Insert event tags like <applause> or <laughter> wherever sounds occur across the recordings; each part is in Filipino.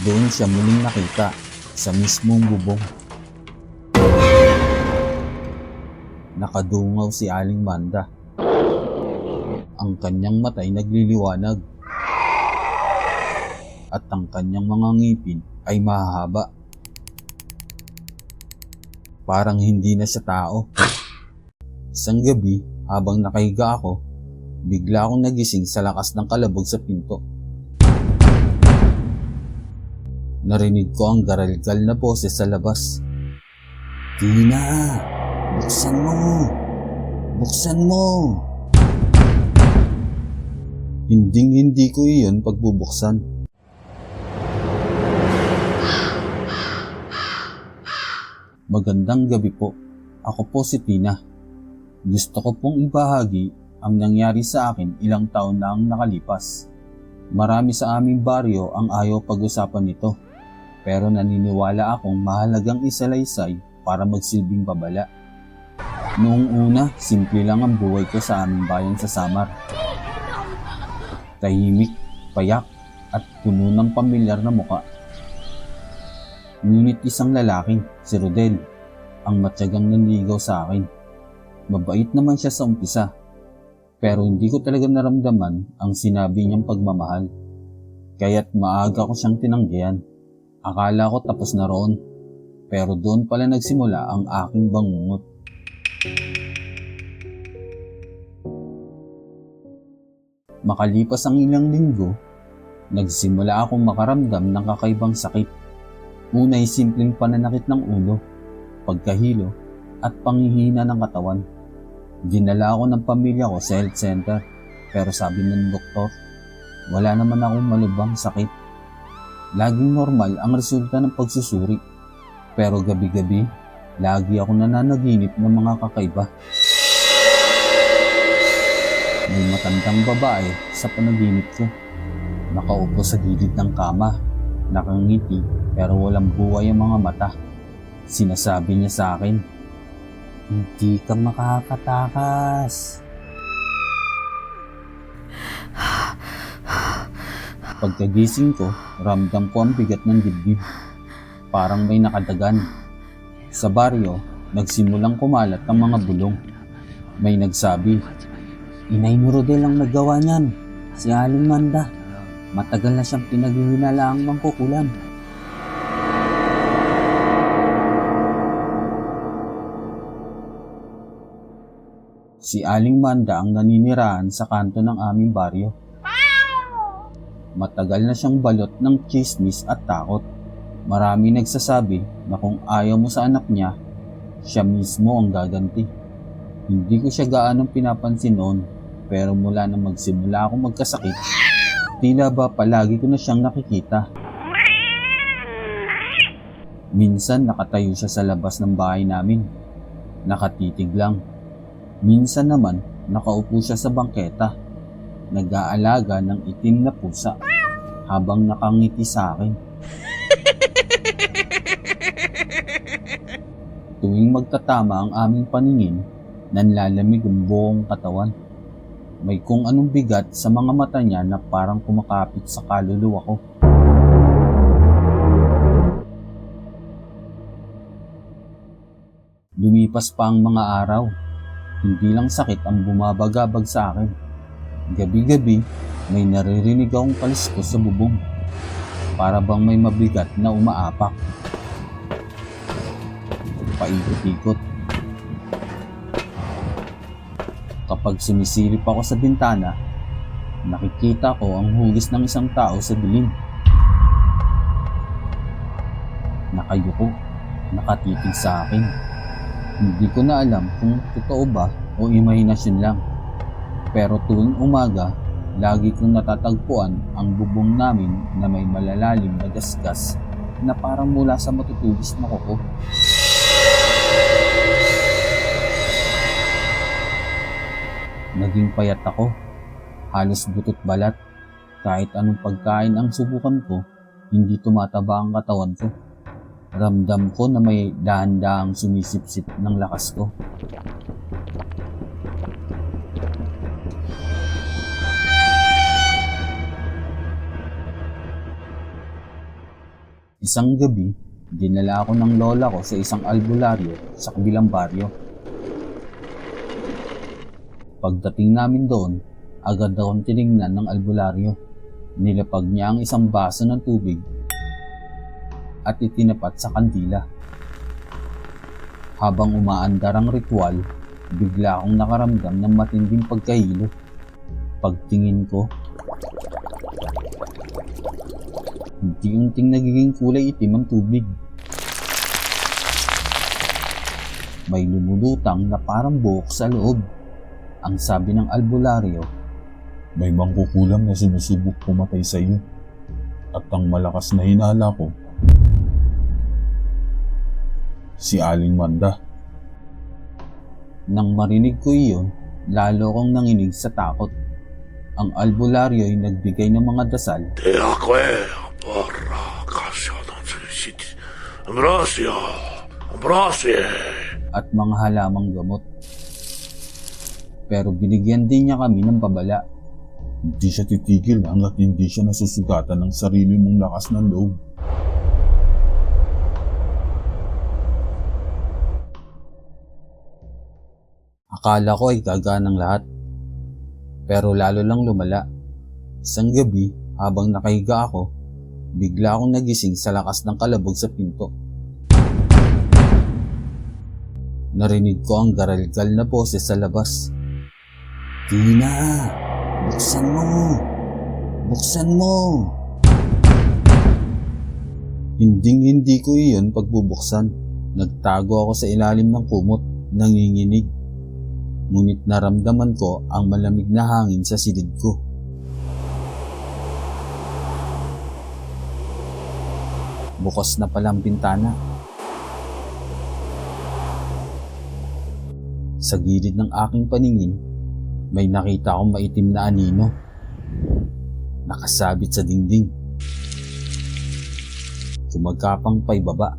doon siya muling nakita sa mismong bubong. Nakadungaw si Aling Manda. Ang kanyang matay nagliliwanag. At ang kanyang mga ngipin ay mahahaba. Parang hindi na siya tao. Isang gabi, habang nakahiga ako, bigla akong nagising sa lakas ng kalabog sa pinto. Narinig ko ang garalgal na boses sa labas. Tina! Buksan mo! Buksan mo! Hinding hindi ko iyon pagbubuksan. Magandang gabi po. Ako po si Tina. Gusto ko pong ibahagi ang nangyari sa akin ilang taon na ang nakalipas. Marami sa aming baryo ang ayaw pag-usapan nito. Pero naniniwala akong mahalagang isalaysay para magsilbing babala. Noong una, simple lang ang buhay ko sa aming bayan sa Samar. Tahimik, payak, at puno ng pamilyar na muka. Ngunit isang lalaki, si Rodel, ang matyagang nanligaw sa akin. Mabait naman siya sa umpisa, pero hindi ko talaga naramdaman ang sinabi niyang pagmamahal. Kaya't maaga ko siyang tinanggihan. Akala ko tapos na roon, pero doon pala nagsimula ang aking bangungot. Makalipas ang ilang linggo, nagsimula akong makaramdam ng kakaibang sakit. Una ay simpleng pananakit ng ulo, pagkahilo, at panghihina ng katawan. Dinala ako ng pamilya ko sa health center, pero sabi ng doktor, wala naman akong malubang sakit. Laging normal ang resulta ng pagsusuri, pero gabi-gabi, lagi ako nananaginip ng mga kakaiba. May matandang babae sa panaginip ko. Nakaupo sa gilid ng kama, nakangiti pero walang buhay ang mga mata. Sinasabi niya sa akin, hindi ka makakatakas. Pagkagising ko, ramdam ko ang bigat ng dibdib. Parang may nakadagan. Sa baryo, nagsimulang kumalat ang mga bulong. May nagsabi, Inay ni Rodel ang naggawa niyan. Si Aling Manda. Matagal na siyang pinaghihinala ang mangkukulam. Si Aling Manda ang naninirahan sa kanto ng aming baryo. Matagal na siyang balot ng chismis at takot. Marami nagsasabi na kung ayaw mo sa anak niya, siya mismo ang gaganti. Hindi ko siya gaanong pinapansin noon, pero mula nang magsimula akong magkasakit, tila ba palagi ko na siyang nakikita. Minsan nakatayo siya sa labas ng bahay namin. Nakatitig lang. Minsan naman nakaupo siya sa bangketa. Nag-aalaga ng itim na pusa habang nakangiti sa akin. <laughs> Tuwing magtatama ang aming paningin, nanlalamig ang buong katawan. May kung anong bigat sa mga mata niya na parang kumakapit sa kaluluwa ko. Lumipas pa ang mga araw. Hindi lang sakit ang bumabagabag sa akin. Gabi-gabi, may naririnig akong kaliskos sa bubong. Para bang may mabigat na umaapak. Paikot-ikot. Kapag sumisilip ako sa bintana, nakikita ko ang hugis ng isang tao sa dilim. Nakayuko, nakatitig sa akin. Hindi ko na alam kung totoo ba o imahinasyon lang. Pero tuwing umaga, lagi kong natatagpuan ang bubong namin na may malalalim na gasgas na parang mula sa matutubis na kuko. Naging payat ako, halos butot balat. Kahit anong pagkain ang subukan ko, hindi tumataba ang katawan ko. Ramdam ko na may dahan-dahang sumisipsip ng lakas ko. Isang gabi, dinala ako ng lola ko sa isang albularyo sa kabilang baryo. Pagdating namin doon, agad akong tinignan ng albularyo. Nilapag niya ang isang baso ng tubig at itinapat sa kandila. Habang umaandar ang ritual, bigla akong nakaramdam ng matinding pagkahilo. Pagtingin ko, unti-unting nagiging kulay itim ang tubig. May lumulutang na parang buhok sa loob. Ang sabi ng albularyo, May mangkukulam na sinusubok pumatay sa iyo. At ang malakas na hinala ko, si Aling Manda. Nang marinig ko iyon, lalo kong nanginig sa takot. Ang albularyo ay nagbigay ng mga dasal kasya ng sinisit. Ambrosio, Ambrosio. at mga halamang gamot. Pero binigyan din niya kami ng babala. Hindi siya titigil hanggat hindi siya nasusugatan ng sarili mong lakas ng loob. Akala ko ay gaganang lahat. Pero lalo lang lumala. Isang gabi, habang nakahiga ako, bigla akong nagising sa lakas ng kalabog sa pinto. Narinig ko ang garalgal na boses sa labas. Tina! Buksan mo! Buksan mo! Hinding hindi ko iyon pagbubuksan. Nagtago ako sa ilalim ng kumot, nanginginig. Ngunit naramdaman ko ang malamig na hangin sa silid ko. Bukas na palang bintana. Sa gilid ng aking paningin, may nakita akong maitim na anino. Nakasabit sa dingding. Kumagkapang pa'y baba.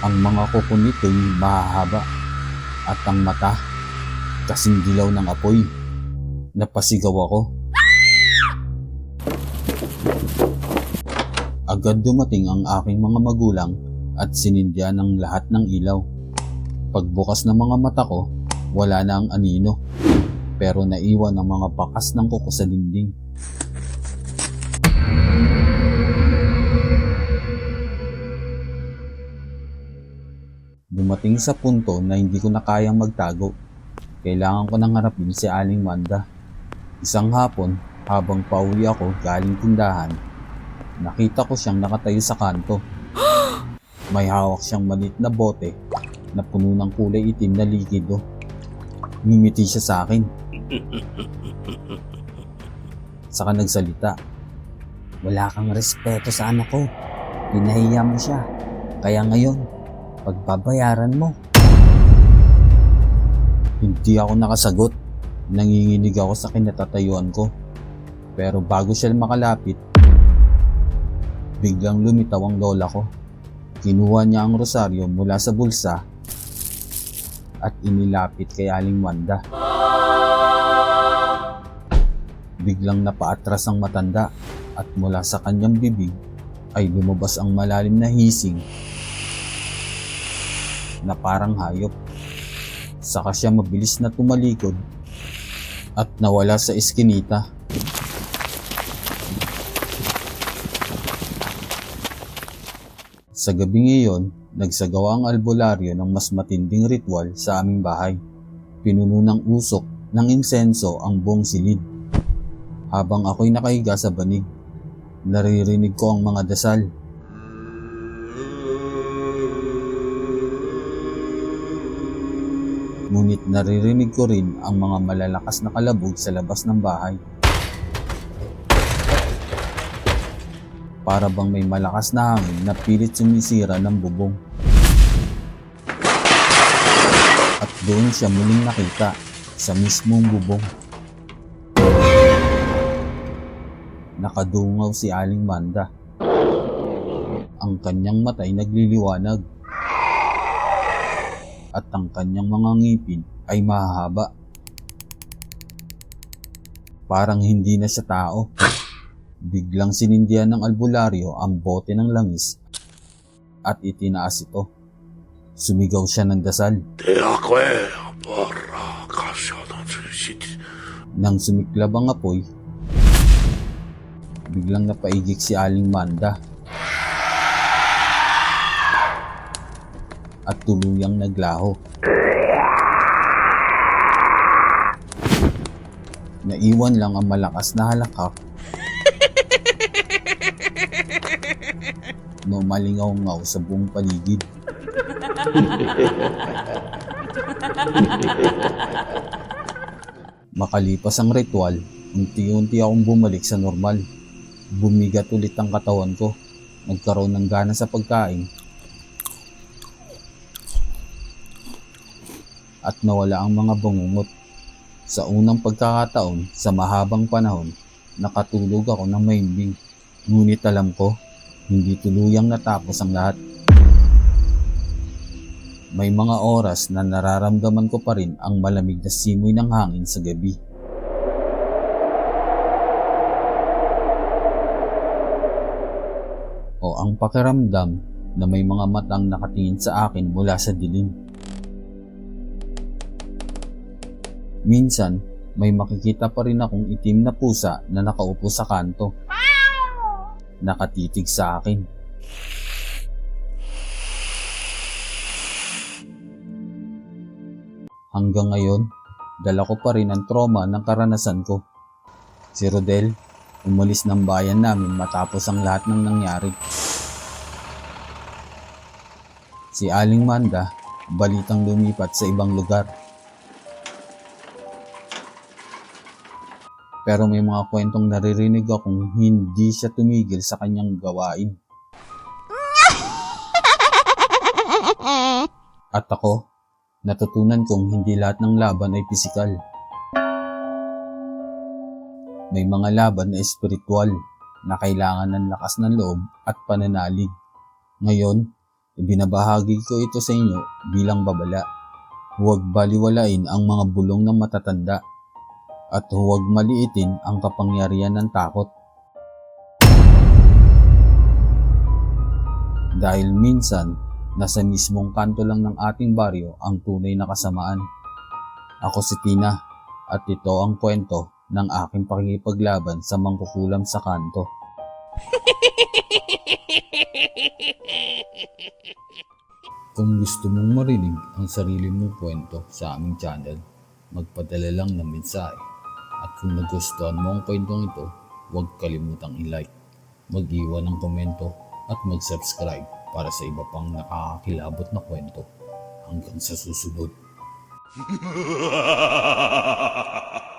Ang mga kuko nito'y mahahaba at ang mata kasing dilaw ng apoy. Napasigaw ako. Agad dumating ang aking mga magulang at sinindya ng lahat ng ilaw. Pagbukas ng mga mata ko, wala na ang anino. Pero naiwan ang mga bakas ng kuko sa dingding. Dumating sa punto na hindi ko na kayang magtago. Kailangan ko nang harapin si Aling Manda. Isang hapon, habang pauwi ako galing tindahan, nakita ko siyang nakatayo sa kanto. <gasps> May hawak siyang maliit na bote na puno ng kulay itim na likido. Ngumiti siya sa akin. <laughs> Saka nagsalita. Wala kang respeto sa anak ko. Pinahiya mo siya. Kaya ngayon, pagbabayaran mo. Hindi ako nakasagot. Nanginginig ako sa kinatatayuan ko. Pero bago siya makalapit, biglang lumitaw ang lola ko. Kinuha niya ang rosaryo mula sa bulsa at inilapit kay Aling Wanda. Biglang napaatras ang matanda at mula sa kanyang bibig ay lumabas ang malalim na hising na parang hayop. Saka siya mabilis na tumalikod at nawala sa eskinita. Sa gabing iyon, nagsagawa ang albularyo ng mas matinding ritual sa aming bahay. Pinuno ng usok ng insenso ang buong silid. Habang ako'y nakahiga sa banig, naririnig ko ang mga dasal. Ngunit naririnig ko rin ang mga malalakas na kalabog sa labas ng bahay. Para bang may malakas na hangin na pilit sumisira ng bubong. At doon siya muling nakita sa mismong bubong. Nakadungaw si Aling Manda. Ang kanyang matay nagliliwanag. At ang kanyang mga ngipin ay mahahaba. Parang hindi na siya tao. Biglang sinindihan ng albularyo ang bote ng langis at itinaas ito. Sumigaw siya ng dasal. Nang sumiklab ang apoy, biglang napaigik si Aling Manda. At tuluyang naglaho. Naiwan lang ang malakas na halakak <laughs> no malingaw-ngaw sa buong paligid. <laughs> Makalipas ang ritual, unti-unti akong bumalik sa normal. Bumigat ulit ang katawan ko. Nagkaroon ng gana sa pagkain. At nawala ang mga bangungot. Sa unang pagkakataon, sa mahabang panahon, nakatulog ako ng mahimbing. Ngunit alam ko, hindi tuluyang natapos ang lahat. May mga oras na nararamdaman ko pa rin ang malamig na simoy ng hangin sa gabi. O ang pakiramdam na may mga matang nakatingin sa akin mula sa dilim. Minsan, may makikita pa rin akong itim na pusa na nakaupo sa kanto. Nakatitig sa akin. Hanggang ngayon, dala ko pa rin ang trauma ng karanasan ko. Si Rodel, umalis ng bayan namin matapos ang lahat ng nangyari. Si Aling Manda, balitang lumipat sa ibang lugar. Pero may mga kwentong naririnig akong hindi siya tumigil sa kanyang gawain. <laughs> At ako, natutunan kong hindi lahat ng laban ay pisikal. May mga laban na espiritual na kailangan ng lakas ng loob at pananalig. Ngayon, ibinabahagi ko ito sa inyo bilang babala. Huwag baliwalain ang mga bulong ng matatanda at huwag maliitin ang kapangyarihan ng takot. Dahil minsan, nasa mismong kanto lang ng ating baryo ang tunay na kasamaan. Ako si Tina at ito ang kwento ng aking pakikipaglaban sa mangkukulam sa kanto. <laughs> Kung gusto mong marinig ang sarili mong kwento sa aming channel, magpadala lang ng mensahe. At kung nagustuhan mo ang kwentong ito, huwag kalimutang i-like, mag-iwan ng komento at mag-subscribe para sa iba pang nakakakilabot na kwento. Hanggang sa susunod. <laughs>